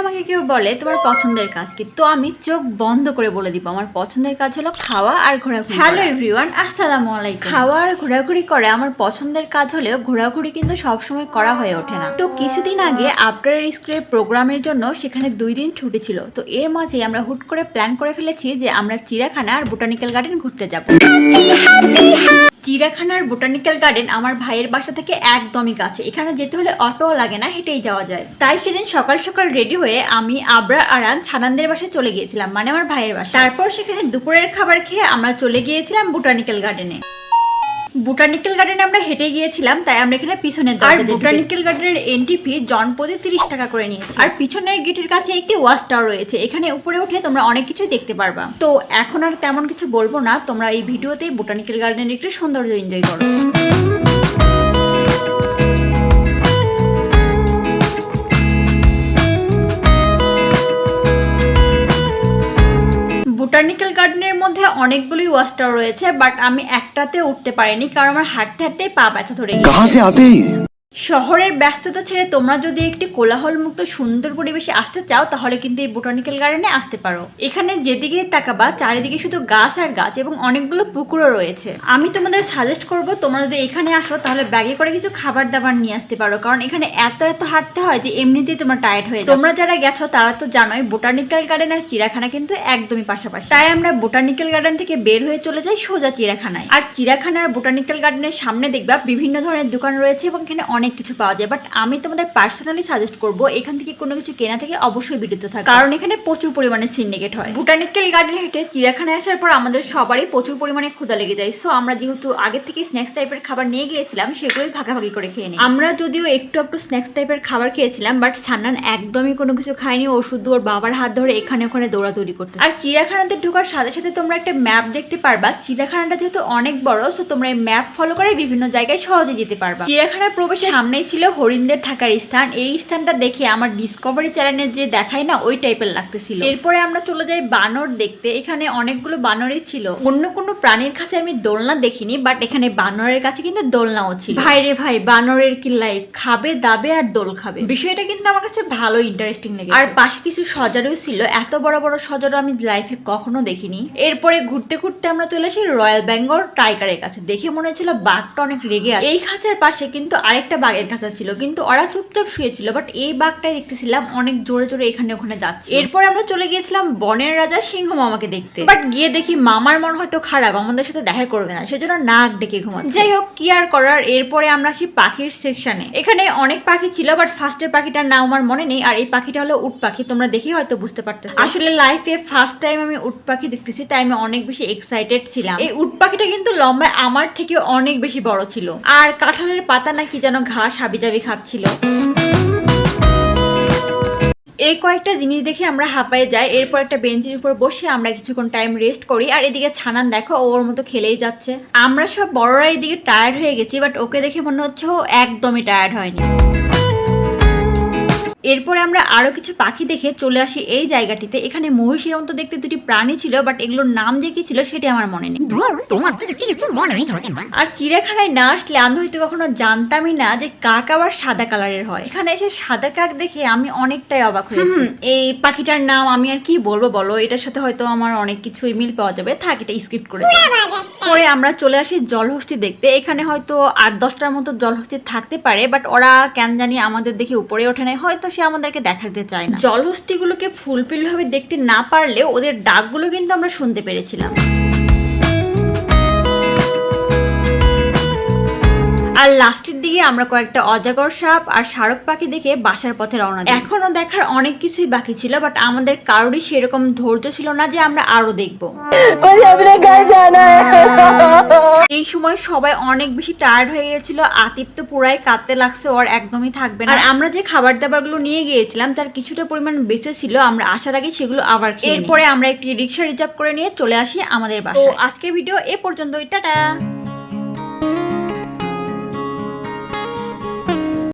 আমাকে কেউ বলে তোমার পছন্দের কাজ কি তো আমি চোখ বন্ধ করে বলে দিব। আমার পছন্দের কাজ হলো খাওয়া আর ঘোরাঘুরি হ্যালো এভরিওয়ান আসসালামু আলাইকুম। খাওয়া আর ঘোরাঘুরি করে আমার পছন্দের কাজ হলেও ঘোরাঘুরি কিন্তু সবসময় করা হয়ে ওঠে না। তো কিছুদিন আগে আফটার স্কুলের প্রোগ্রামের জন্য সেখানে দুই দিন ছুটি ছিল। তো এর মাঝে আমরা হুট করে প্ল্যান করে ফেলেছি যে আমরা চিড়িয়াখানা আর বোটানিক্যাল গার্ডেন ঘুরতে যাব। চিড়িয়াখানার বোটানিক্যাল গার্ডেন আমার ভাইয়ের বাসা থেকে একদমই কাছে। এখানে যেতে হলে অটো লাগে না, হেঁটেই যাওয়া যায়। তাই সেদিন সকাল সকাল রেডি হয়ে আমি আবরার আরান সানান্দের বাসায় চলে গিয়েছিলাম মানে আমার ভাইয়ের বাসা তারপর সেখানে দুপুরের খাবার খেয়ে আমরা চলে গিয়েছিলাম বোটানিক্যাল গার্ডেনে। বোটানিক্যাল গার্ডেনে আমরা হেঁটে গিয়েছিলাম তাই আমরা এখানে পিছনের আর বোটানিক্যাল গার্ডেনের এন্ট্রি ফি জনপ্রতি তিরিশ টাকা করে নিয়েছি। আর পিছনের গেটের কাছে একটি ওয়াচ টাওয়ার রয়েছে। এখানে উপরে উঠে তোমরা অনেক কিছু দেখতে পারবা। তো এখন আর তেমন কিছু বলব না তোমরা এই ভিডিওতেই বোটানিক্যাল গার্ডেনের একটু সৌন্দর্য এনজয় করো। বোটানিক্যাল গার্ডেনের মধ্যে অনেকগুলি ওয়াশ রয়েছে বাট আমি একটাতে উঠতে পারিনি, কারণ আমার হাঁটতে হাঁটতেই পা ব্যথা ধরে গেছে শহরের ব্যস্ততা ছেড়ে তোমরা যদি একটি কোলাহলমুক্ত, সুন্দর পরিবেশে আসতে চাও, তাহলে কিন্তু এই বোটানিক্যাল গার্ডেনে আসতে পারো। এখানে যেদিকে তাকাবা, চারিদিকে শুধু গাছ আর গাছ এবং অনেকগুলো পুকুরও রয়েছে। আমি তোমাদের সাজেস্ট করব, তোমরা যদি এখানে আসো, তাহলে ব্যাগে করে কিছু খাবার দাবার নিয়ে আসতে পারো। কারণ এখানে এত এত হাঁটতে হয় যে এমনিতেই তোমার টায়ার্ড হয়ে তোমরা যারা গেছো, তারা তো জানোই বোটানিক্যাল গার্ডেন আর চিড়াখানা কিন্তু একদমই পাশাপাশি। তাই আমরা বোটানিক্যাল গার্ডেন থেকে বের হয়ে চলে যাই সোজা চিড়াখানায় আর চিড়াখানা আর বোটানিক্যাল গার্ডেনের সামনে দেখবা বিভিন্ন ধরনের দোকান রয়েছে এবং এখানে অনেক কিছু পাওয়া যায় বাট আমি তোমাদের পার্সোনালি সাজেস্ট করব এখান থেকে কোনো কিছু কেনা থেকে অবশ্যই বিরত থাকা। কারণ এখানে প্রচুর পরিমাণে সিন্ডিকেট হয়। বোটানিক্যাল গার্ডেন হেঁটে চিড়িয়াখানায় আসার পর আমাদের সবারই প্রচুর পরিমাণে ক্ষুধা লেগে যায়। সো আমরা যেহেতু আগে থেকে স্ন্যাক্স টাইপের খাবার নিয়ে গিয়েছিলাম সেগুলোই ভাগাভাগি করে খেয়ে নিই। আমরা যদিও একটু একটু স্ন্যাক্স টাইপের খাবার খেয়েছিলাম বাট সান্নান একদমই কোনো কিছু খায়নি। ও শুধু ওর বাবার হাত ধরে এখানে ওখানে দৌড়াদৌড়ি করতে আর চিড়িয়াখানাতে ঢোকার সাথে সাথে তোমরা একটা ম্যাপ দেখতে পারবা। চিড়িয়াখানাটা যেহেতু অনেক বড় সো তোমরা এই ম্যাপ ফলো করে বিভিন্ন জায়গায় সহজে যেতে পারবা। চিড়িয়াখানার প্রবেশের সামনেই ছিল হরিণদের থাকার স্থান। এই স্থানটা দেখে আমার ডিসকভারি চ্যানেলে যে দেখায় না, ওই টাইপের লাগতেছিল। এরপরে আমরা চলে যাই বানর দেখতে। এখানে অনেকগুলো বানরই ছিল। অন্য কোনো প্রাণীর কাছে আমি দোলনা দেখিনি বাট এখানে বানরের কাছে কিন্তু দোলনাও ছিল। ভাই রে ভাই, বানরের কি লাইফ খাবে, দাবে আর দোল খাবে। বিষয়টা কিন্তু আমার কাছে ভালো ইন্টারেস্টিং লেগেছে। আর পাশে কিছু সজারও ছিল। এত বড় বড় সজারও আমি লাইফে কখনো দেখিনি। এরপরে ঘুরতে ঘুরতে আমরা চলে আসি রয়্যাল বেঙ্গল টাইগারের কাছে। দেখে মনে হচ্ছিল বাঘটা অনেক রেগে আছে। এই খাঁচার পাশে কিন্তু আরেকটা বাঘের খাঁচা ছিল কিন্তু ওরা চুপচাপ শুয়েছিল বাট এই বাঘটাই দেখতেছিলাম অনেক জোরে জোরে এখানে ওখানে যাচ্ছে। এরপর আমরা চলে গিয়েছিলাম বনের রাজা সিংহ মামাকে দেখতে। বাট গিয়ে দেখি মামার মন হয়তো খারাপ আমাদের সাথে দেখা করবে না সেজন্য নাক ডেকে ঘুমাচ্ছে। যাই হোক কি আর করার এরপরে আমরা আসি পাখির সেকশনে এখানে অনেক পাখি ছিল বাট ফার্স্টের পাখিটার নাম আমার মনে নেই আর এই পাখিটা হলো উট পাখি তোমরা দেখে হয়তো বুঝতে পারতেছো। আসলে লাইফে ফার্স্ট টাইম আমি উট পাখি দেখতেছি তাই আমি অনেক বেশি এক্সাইটেড ছিলাম। এই উট পাখিটা কিন্তু লম্বায় আমার থেকে অনেক বেশি বড় ছিল। আর কাঁঠালের পাতা নাকি যেন ঘাস হাবি হাবিজাবি খাচ্ছিল। এই কয়েকটা জিনিস দেখে আমরা হাঁপায়ে যাই, এরপর একটা বেঞ্চের উপর বসে আমরা কিছুক্ষণ টাইম রেস্ট করি, আর এদিকে ছানান দেখো ওর মতো খেলেই যাচ্ছে। আমরা সব বড়রা এদিকে টায়ার্ড হয়ে গেছি বাট ওকে দেখে মনে হচ্ছে ও একদমই টায়ার্ড হয়নি। এরপরে আমরা আরও কিছু পাখি দেখে চলে আসি এই জায়গাটিতে। এখানে মহিষের মতো দেখতে দুটি প্রাণী ছিল বাট এগুলোর নাম যে কি ছিল সেটি আমার মনে নেই। তোমার কিছু মনে নেই আর চিড়িয়াখানায় না আসলে আমি হয়তো কখনো জানতামই না যে কাক আবার সাদা কালারের হয়। এখানে এসে সাদা কাক দেখে আমি অনেকটাই অবাক হয়েছি। এই পাখিটার নাম আমি আর কি বলব বলো? এটার সাথে হয়তো আমার অনেক কিছুই মিল পাওয়া যাবে। থাক এটা স্কিপ করে পরে আমরা চলে আসি জলহস্তি দেখতে। এখানে হয়তো আট দশটার মতো জলহস্তি থাকতে পারে বাট ওরা কেন জানি আমাদের দেখে উপরে ওঠে নাই। হয়তো সে আমাদেরকে দেখাতে চায় না। জলহস্তিগুলোকে ফুলফিল ভাবে দেখতে না পারলেও ওদের ডাকগুলো কিন্তু আমরা শুনতে পেরেছিলাম। আর লাস্টের দিকে আমরা কয়েকটা অজাগর সাপ আর শারক পাখি দেখে বাসার পথে রওনা এখনও দেখার অনেক কিছুই বাকি ছিল বাট আমাদের কারোরই সেরকম ধৈর্য ছিল না যে আমরা আরও দেখব। এই সময় সবাই অনেক বেশি টায়ার্ড হয়ে গেছিল আতিফ তো পুরাই কাঁদতে লাগছে ওর একদমই থাকবে না। আর আমরা যে খাবার দাবারগুলো নিয়ে গিয়েছিলাম তার কিছুটা পরিমাণ বেঁচে ছিল আমরা আসার আগে সেগুলো আবার এরপরে আমরা একটি রিক্সা রিজার্ভ করে নিয়ে চলে আসি আমাদের বাসায়। আজকের ভিডিও এ পর্যন্তই টাটা!